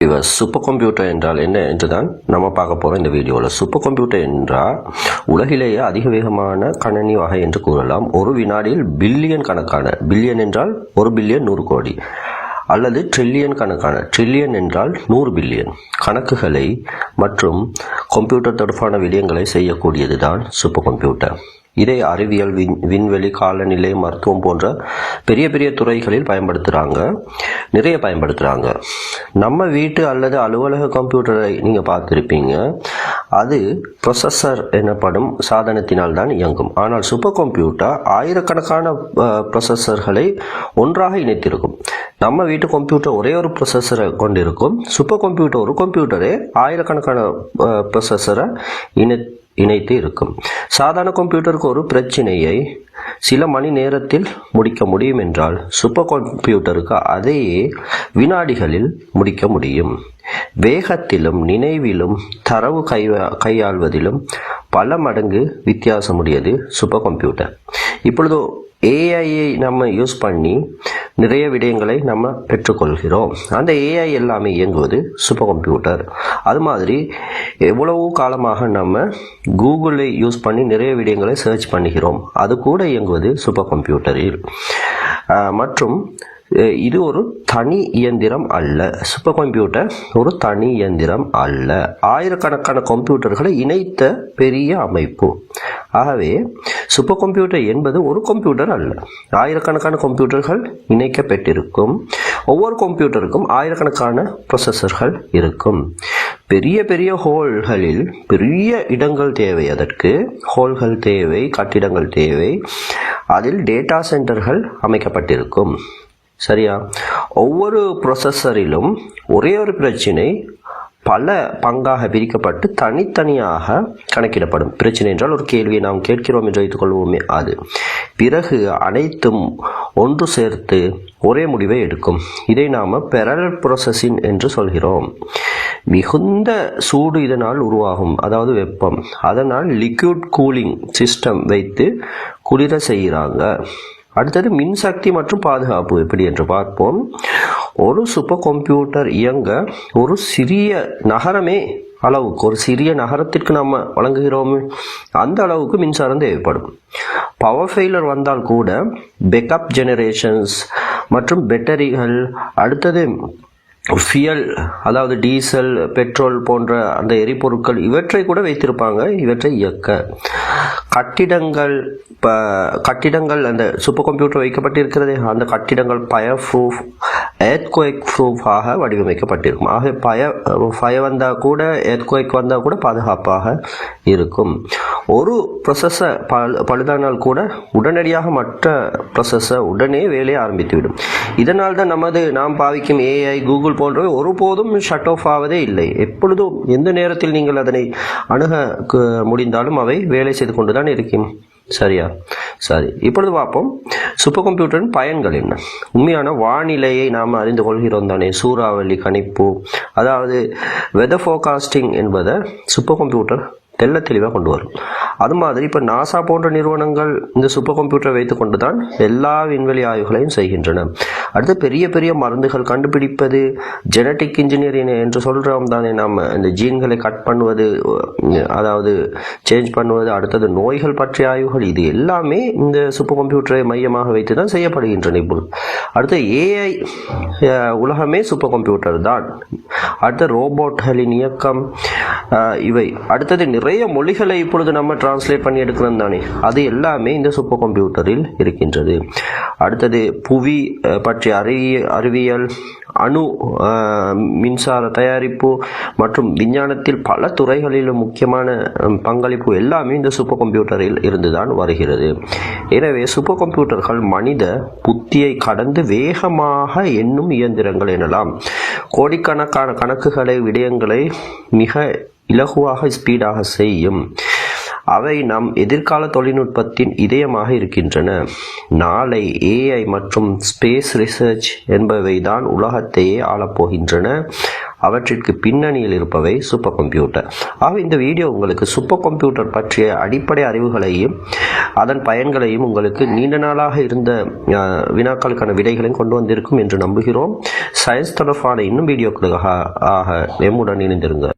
இவர் super computer என்றால் என்ன என்றுதான் நம்ம பார்க்க போறோம் இந்த வீடியோவில் சூப்பர் கம்ப்யூட்டர் என்றால் உலகிலேயே அதிக வேகமான கணனி வகை என்று கூறலாம். ஒரு வினாடியில் பில்லியன் கணக்கான பில்லியன் என்றால் ஒரு பில்லியன் நூறு கோடி அல்லது ட்ரில்லியன் கணக்கான ட்ரில்லியன் என்றால் நூறு பில்லியன் கணக்குகளை மற்றும் கம்ப்யூட்டர் தொடர்பான விடயங்களை செய்யக்கூடியது தான் சூப்பர் கம்ப்யூட்டர் இதை அறிவியல் விண் விண்வெளி காலநிலை மருத்துவம் போன்ற பெரிய பெரிய துறைகளில் பயன்படுத்துகிறாங்க நிறைய பயன்படுத்துகிறாங்க நம்ம வீட்டு அல்லது அலுவலக கம்ப்யூட்டரை நீங்கள் பார்த்துருப்பீங்க. அது ப்ரொசஸர் எனப்படும் சாதனத்தினால் தான் இயங்கும். ஆனால் சூப்பர் கம்ப்யூட்டர் ஆயிரக்கணக்கான ப்ரொசஸர்களை ஒன்றாக இணைத்திருக்கும். நம்ம வீட்டு கம்ப்யூட்டர் ஒரே ஒரு ப்ரொசஸரை கொண்டிருக்கும். சூப்பர் கம்ப்யூட்டர் ஒரு கம்ப்யூட்டரே ஆயிரக்கணக்கான ப்ரொசஸரை இணை இணைத்து இருக்கும். சாதாரண கம்ப்யூட்டருக்கு ஒரு பிரச்சனையை சில மணி நேரத்தில் முடிக்க முடியும் என்றால் சூப்பர் கம்ப்யூட்டருக்கு அதையே வினாடிகளில் முடிக்க முடியும். வேகத்திலும் நினைவிலும் தரவு கை கையாள்வதிலும் பல மடங்கு வித்தியாசமுடையது சூப்பர் கம்ப்யூட்டர் இப்பொழுது ஏஐயை நம்ம யூஸ் பண்ணி நிறைய விடயங்களை நம்ம பெற்றுக்கொள்கிறோம். அந்த ஏஐ எல்லாமே இயங்குவது சூப்பர் கம்ப்யூட்டர் அது மாதிரி எவ்வளவு காலமாக நம்ம கூகுளை யூஸ் பண்ணி நிறைய விடயங்களை சர்ச் பண்ணுகிறோம். அது கூட இயங்குவது சூப்பர் கம்ப்யூட்டரில் மற்றும் இது ஒரு தனி இயந்திரம் அல்ல. சூப்பர் கம்ப்யூட்டர் ஒரு தனி இயந்திரம் அல்ல. ஆயிரக்கணக்கான கம்ப்யூட்டர்களை இணைத்த பெரிய அமைப்பு. ஆகவே சூப்பர் கம்ப்யூட்டர் என்பது ஒரு கம்ப்யூட்டர் அல்ல. ஆயிரக்கணக்கான கம்ப்யூட்டர்கள் இணைக்கப்பட்டிருக்கும். ஒவ்வொரு கம்ப்யூட்டருக்கும் ஆயிரக்கணக்கான ப்ரொசஸர்கள் இருக்கும். பெரிய பெரிய ஹோல்களில் பெரிய இடங்கள் தேவை. அதற்கு ஹோல்கள் தேவை கட்டிடங்கள் தேவை. அதில் டேட்டா சென்டர்கள் அமைக்கப்பட்டிருக்கும். சரியா? ஒவ்வொரு ப்ரொசஸரிலும் ஒரே ஒரு பிரச்சினை பல பங்காக பிரிக்கப்பட்டு தனித்தனியாக கணக்கிடப்படும். பிரச்சனை என்றால் ஒரு கேள்வியை நாம் கேட்கிறோம் என்று வைத்துக்கொள்வோமே அது. பிறகு அனைத்தும் ஒன்று சேர்த்து ஒரே முடிவை எடுக்கும். இதை நாம் பெரல் ப்ரொசஸிங் என்று சொல்கிறோம். மிகுந்த சூடு இதனால் உருவாகும். அதாவது வெப்பம். அதனால் லிக்யூட் கூலிங் சிஸ்டம் வைத்து குளிர செய்கிறாங்க. அடுத்தது மின்சக்தி மற்றும் பாதுகாப்பு எப்படி என்று பார்ப்போம். ஒரு சூப்பர் கம்ப்யூட்டர் இயங்க ஒரு சிறிய நகரமே அளவுக்கு ஒரு சிறிய நகரத்திற்கு நம்ம வழங்குகிறோம் அந்த அளவுக்கு மின்சாரம் தேவைப்படும். பவர் ஃபெயிலர் வந்தால் கூட பேக்கப் ஜெனரேஷன்ஸ் மற்றும் பேட்டரிகள் அடுத்தது ஃபியல் அதாவது டீசல் பெட்ரோல் போன்ற அந்த எரிபொருட்கள் இவற்றை கூட வைத்திருப்பாங்க இவற்றை இயக்க. கட்டிடங்கள் இப்போ கட்டிடங்கள் அந்த சூப்பர் கம்ப்யூட்டர் வைக்கப்பட்டிருக்கிறது. அந்த கட்டிடங்கள் பயர் ப்ரூஃப் ப்ரூஃபாக வடிவமைக்கப்பட்டிருக்கும். ஆக பய ஃபய வந்தால் கூட ஏத்குவேக் வந்தால் கூட பாதுகாப்பாக இருக்கும். ஒரு ப்ரொசஸை பழு பழுதானால் கூட உடனடியாக மற்ற ப்ரொசஸை உடனே வேலையை ஆரம்பித்துவிடும். இதனால் தான் நமது நாம் பாவிக்கும் ஏஐ கூகுள் போன்றவை ஒருபோதும் ஷட் ஆஃப் ஆவதே இல்லை. எப்பொழுதும் எந்த நேரத்தில் நீங்கள் அதனை அணுக முடிந்தாலும் அவை வேலை செய்து கொண்டுதான் இருக்கும். சரியா? சரி. இப்பொழுது பார்ப்போம். சூப்பர் கம்ப்யூட்டரின் பயன்கள் என்ன? உண்மையான வானிலையை நாம் அறிந்து கொள்கிறோம் தானே. சூறாவளி கணிப்பு. அதாவது வெதர் ஃபோகாஸ்டிங் என்பதை சூப்பர் கம்ப்யூட்டர் தெல்ல தெளிவாக கொண்டு வரும். அது மாதிரி இப்போ நாசா போன்ற நிறுவனங்கள் இந்த சூப்பர் கம்ப்யூட்டரை வைத்துக்கொண்டு தான் எல்லா விண்வெளி ஆய்வுகளையும் செய்கின்றன. அடுத்து பெரிய பெரிய மருந்துகள் கண்டுபிடிப்பது ஜெனட்டிக் இன்ஜினியரிங் என்று சொல்கிறோம் தானே நம்ம இந்த ஜீன்களை கட் பண்ணுவது அதாவது சேஞ்ச் பண்ணுவது அடுத்தது நோய்கள் பற்றிய ஆய்வுகள் இது எல்லாமே இந்த சூப்பர் கம்ப்யூட்டரை மையமாக வைத்து தான் செய்யப்படுகின்றன இப்பொழுது. அடுத்து ஏஐ உலகமே சூப்பர் கம்ப்யூட்டர் தான். அடுத்த ரோபோட்களின் இயக்கம் இவை. அடுத்தது நிறைய மொழிகளை இப்பொழுது நம்ம டிரான்ஸ்லேட் பண்ணி எடுக்கிறோம் தானே. அது எல்லாமே இந்த சூப்பர் கம்ப்யூட்டரில் இருக்கின்றது. அடுத்தது புவி பற்றிய அறிவிய அறிவியல் அணு மின்சார தயாரிப்பு மற்றும் விஞ்ஞானத்தில் பல துறைகளிலும் முக்கியமான பங்களிப்பு எல்லாமே இந்த சூப்பர் கம்ப்யூட்டரில் இருந்துதான் வருகிறது. எனவே சூப்பர் கம்ப்யூட்டர்கள் மனித புத்தியை கடந்து வேகமாக எண்ணும் இயந்திரங்கள் எனலாம். கோடிக்கணக்கான கணக்குகளை விடயங்களை மிக இலகுவாக ஸ்பீடாக செய்யும். அவை நம் எதிர்கால தொழில்நுட்பத்தின் இதயமாக இருக்கின்றன. நாளை ஏஐ மற்றும் ஸ்பேஸ் ரிசர்ச் என்பவை தான் உலகத்தையே ஆளப்போகின்றன. அவற்றிற்கு பின்னணியில் இருப்பவை சூப்பர் கம்ப்யூட்டர் ஆக இந்த வீடியோ உங்களுக்கு சூப்பர் கம்ப்யூட்டர் பற்றிய அடிப்படை அறிவுகளையும் அதன் பயன்களையும் உங்களுக்கு நீண்ட நாளாக இருந்த வினாக்களுக்கான விடைகளையும் கொண்டு வந்திருக்கும் என்று நம்புகிறோம். சயின்ஸ் தொடர்பான இன்னும் வீடியோக்களுக்காக ஆக எம்முடன் இணைந்திருங்க